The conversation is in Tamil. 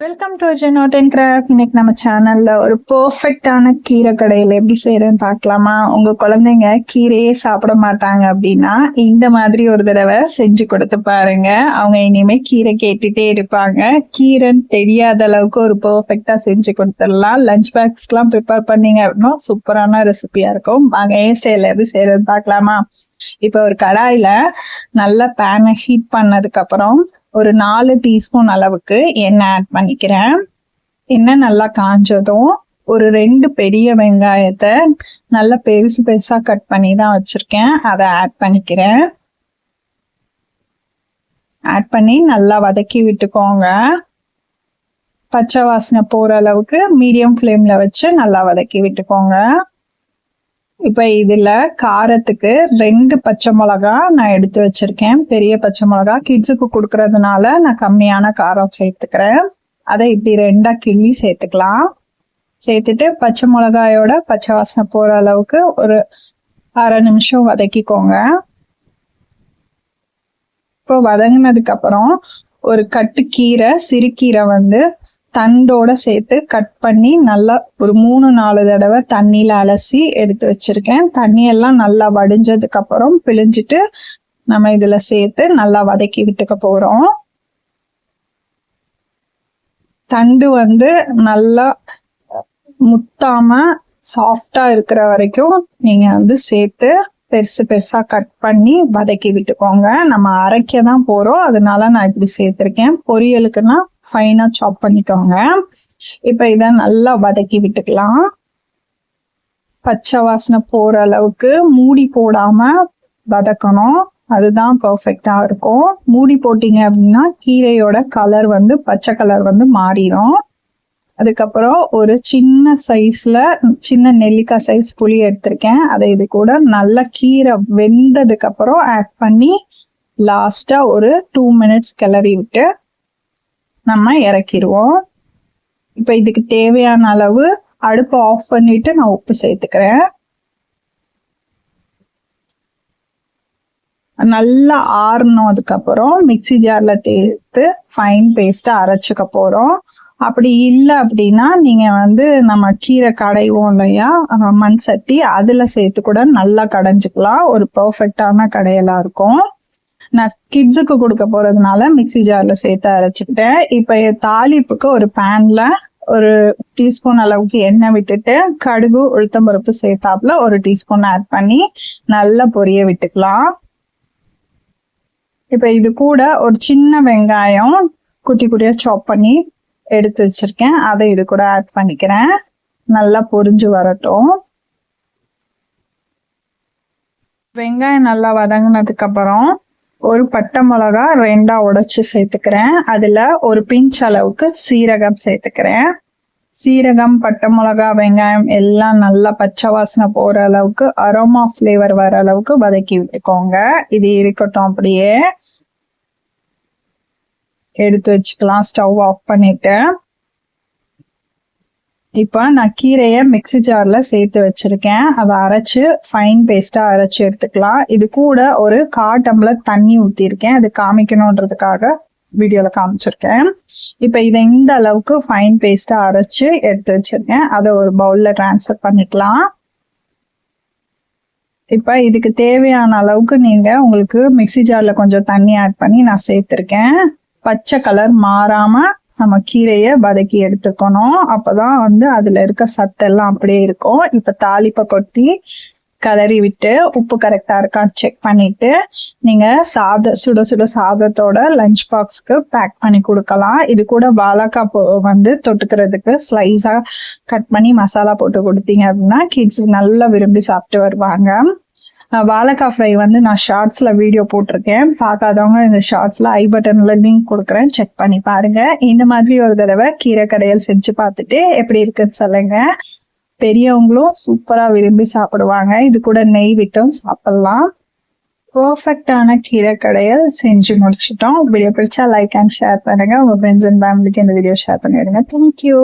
வெல்கம் டு ஜெனோட் அண்ட் கிராஃப்ட் இன்னைக்கு நம்ம சேனல்ல ஒரு பர்ஃபெக்டான கீரை கடையில் எப்படி செய்யறேன்னு பார்க்கலாமா? உங்க குழந்தைங்க கீரையே சாப்பிட மாட்டாங்க அப்படின்னா இந்த மாதிரி ஒரு தடவை செஞ்சு கொடுத்து பாருங்க. அவங்க இனிமே கீரை கேட்டுட்டே இருப்பாங்க. கீரைன்னு தெரியாத அளவுக்கு ஒரு பர்ஃபெக்டா செஞ்சு கொடுத்துடலாம். லஞ்ச் பாக்ஸ்லாம் ப்ரிப்பேர் பண்ணீங்க அப்படின்னா சூப்பரான ரெசிபியா இருக்கும். வாங்க ஏன் ஸ்டைல எப்படி செய்யறதுன்னு பார்க்கலாமா? இப்போ ஒரு கடாயில நல்லா பேனை ஹீட் பண்ணதுக்கு அப்புறம் ஒரு நாலு டீஸ்பூன் அளவுக்கு எண்ணெய் ஆட் பண்ணிக்கிறேன். எண்ணெய் நல்லா காஞ்சதும் ஒரு ரெண்டு பெரிய வெங்காயத்தை நல்லா பெருசு பெருசாக கட் பண்ணி தான் வச்சிருக்கேன். அதை ஆட் பண்ணிக்கிறேன். ஆட் பண்ணி நல்லா வதக்கி விட்டுக்கோங்க. பச்சை வாசனை போகிற அளவுக்கு மீடியம் ஃப்ளேமில் வச்சு நல்லா வதக்கி விட்டுக்கோங்க. இப்ப இதுல காரத்துக்கு ரெண்டு பச்சை மிளகா நான் எடுத்து வச்சிருக்கேன். பெரிய பச்சை மிளகா. கிட்ஸுக்கு கொடுக்கறதுனால நான் கம்மியான காரம் சேர்த்துக்கிறேன். அதை இப்படி ரெண்டா கிள்ளி சேர்த்துக்கலாம். சேர்த்துட்டு பச்சை மிளகாயோட பச்சை வாசனை போற அளவுக்கு ஒரு அரை நிமிஷம் வதக்கிக்கோங்க. இப்போ வதங்கினதுக்கு அப்புறம் ஒரு கட்டு கீரை சிறுகீரை வந்து தண்டோட சேர்த்து கட் பண்ணி நல்லா ஒரு மூணு நாலு தடவை தண்ணியில் அலசி எடுத்து வச்சிருக்கேன். தண்ணியெல்லாம் நல்லா வடிஞ்சதுக்கு அப்புறம் பிழிஞ்சிட்டு நம்ம இதுல சேர்த்து நல்லா வதக்கி விட்டுக்க போறோம். தண்டு வந்து நல்லா முத்தாம சாஃப்டா இருக்கிற வரைக்கும் நீங்க வந்து சேர்த்து பெருசு பெருசா கட் பண்ணி வதக்கி விட்டுக்கோங்க. நம்ம அரைக்க தான் போறோம். அதனால நான் இப்படி சேர்த்திருக்கேன். பொரியலுக்குன்னா ஃபைனாக சாப் பண்ணிக்கோங்க. இப்போ இதை நல்லா வதக்கி விட்டுக்கலாம். பச்சை வாசனை போகிற அளவுக்கு மூடி போடாமல் வதக்கணும். அதுதான் பர்ஃபெக்டாக இருக்கும். மூடி போட்டிங்க அப்படின்னா கீரையோட கலர் வந்து பச்சை கலர் வந்து மாறிடும் அதுக்கப்புறம் ஒரு சின்ன சைஸில் சின்ன நெல்லிக்காய் சைஸ் புளி எடுத்திருக்கேன். அதை இது கூட நல்லா கீரை வெந்ததுக்கப்புறம் ஆட் பண்ணி லாஸ்ட்டாக ஒரு டூ மினிட்ஸ் கிளறி விட்டு நம்ம இறக்கிடுவோம் இப்போ இதுக்கு தேவையான அளவு அடுப்பை ஆஃப் பண்ணிட்டு நான் உப்பு சேர்த்துக்கிறேன். நல்லா ஆறணும் அதுக்கப்புறம் மிக்சி ஜாரில் தேர்த்து ஃபைன் பேஸ்ட்டாக அரைச்சிக்க போகிறோம் அப்படி இல்லை அப்படின்னா நீங்கள் வந்து நம்ம கீரை கடைவோம் இல்லையா? மண் சட்டி அதில் சேர்த்து கூட நல்லா கடைஞ்சிக்கலாம். ஒரு பர்ஃபெக்டான கடையெல்லாம் இருக்கும். நான் கிட்ஸுக்கு கொடுக்க போறதுனால மிக்சி ஜார்ல சேர்த்து அரைச்சிக்கிட்டேன். இப்ப தாளிப்புக்கு ஒரு பேன்ல ஒரு டீஸ்பூன் அளவுக்கு எண்ணெய் விட்டுட்டு கடுகு உளுத்தம்பருப்பு சேர்த்தாப்புல ஒரு டீஸ்பூன் ஆட் பண்ணி நல்லா பொரிய விட்டுக்கலாம். இப்ப இது கூட ஒரு சின்ன வெங்காயம் குட்டி குட்டியா சாப் பண்ணி எடுத்து வச்சிருக்கேன். அதை இது கூட ஆட் பண்ணிக்கிறேன். நல்லா பொரிஞ்சு வரட்டும். வெங்காயம் நல்லா வதங்கினதுக்கு அப்புறம் ஒரு பட்டை மிளகா ரெண்டா உடைச்சி சேர்த்துக்கிறேன். அதுல ஒரு பிஞ்ச் அளவுக்கு சீரகம் சேர்த்துக்கிறேன். சீரகம் பட்டை மிளகா வெங்காயம் எல்லாம் நல்லா பச்சை வாசனை போற அளவுக்கு அரோமா ஃப்ளேவர் வர அளவுக்கு வதக்கி விட்டுக்கோங்க. இது இருக்கட்டும் அப்படியே. எடுத்து வச்சுக்கலாம் ஸ்டவ் ஆஃப் பண்ணிட்டு இப்போ நான் கீரையை மிக்சி ஜாரில் சேர்த்து வச்சிருக்கேன். அதை அரைச்சு ஃபைன் பேஸ்ட்டாக அரைச்சி எடுத்துக்கலாம். இது கூட ஒரு கா டம்ளர் தண்ணி ஊற்றிருக்கேன் அது காமிக்கணுன்றதுக்காக வீடியோவில் காமிச்சிருக்கேன். இப்போ இதை இந்த அளவுக்கு ஃபைன் பேஸ்ட்டாக அரைச்சி எடுத்து வச்சிருக்கேன். அதை ஒரு பவுலில் டிரான்ஸ்ஃபர் பண்ணிக்கலாம். இப்போ இதுக்கு தேவையான அளவுக்கு நீங்கள் உங்களுக்கு மிக்சி ஜாரில் கொஞ்சம் தண்ணி ஆட் பண்ணி நான் சேர்த்துருக்கேன். பச்சை கலர் மாறாமல் நம்ம கீரையை வதக்கி எடுத்துக்கணும். அப்பதான் வந்து அதுல இருக்க சத்தெல்லாம் அப்படியே இருக்கும். இப்ப தாளிப்பை கொட்டி கலரி விட்டு உப்பு கரெக்டா இருக்கான்னு செக் பண்ணிட்டு நீங்க சாத சுட சுட சாதத்தோட லஞ்ச் பாக்ஸ்க்கு பேக் பண்ணி கொடுக்கலாம். இது கூட வாழைக்காய் வந்து தொட்டுக்கிறதுக்கு ஸ்லைஸா கட் பண்ணி மசாலா போட்டு கொடுத்தீங்க அப்படின்னா கிட்ஸ் நல்லா விரும்பி சாப்பிட்டு வருவாங்க. வாழைக்காய் ஃப்ரை வந்து நான் ஷார்ட்ஸில் வீடியோ போட்டிருக்கேன். பார்க்காதவங்க இந்த ஷார்ட்ஸில் ஐ பட்டனில் லிங்க் கொடுக்குறேன். செக் பண்ணி பாருங்கள் இந்த மாதிரி ஒரு தடவை கீரை கடையில் செஞ்சு பார்த்துட்டு எப்படி இருக்குன்னு சொல்லுங்க. பெரியவங்களும் சூப்பராக விரும்பி சாப்பிடுவாங்க. இது கூட நெய் விட்டும் சாப்பிட்லாம். பர்ஃபெக்டான கீரை கடையில் செஞ்சு முடிச்சிட்டோம். வீடியோ பிடிச்சா லைக் அண்ட் ஷேர் பண்ணுங்கள் உங்கள் ஃப்ரெண்ட்ஸ் அண்ட் ஃபேமிலிக்கு இந்த வீடியோ ஷேர் பண்ணிவிடுங்க தேங்க்யூ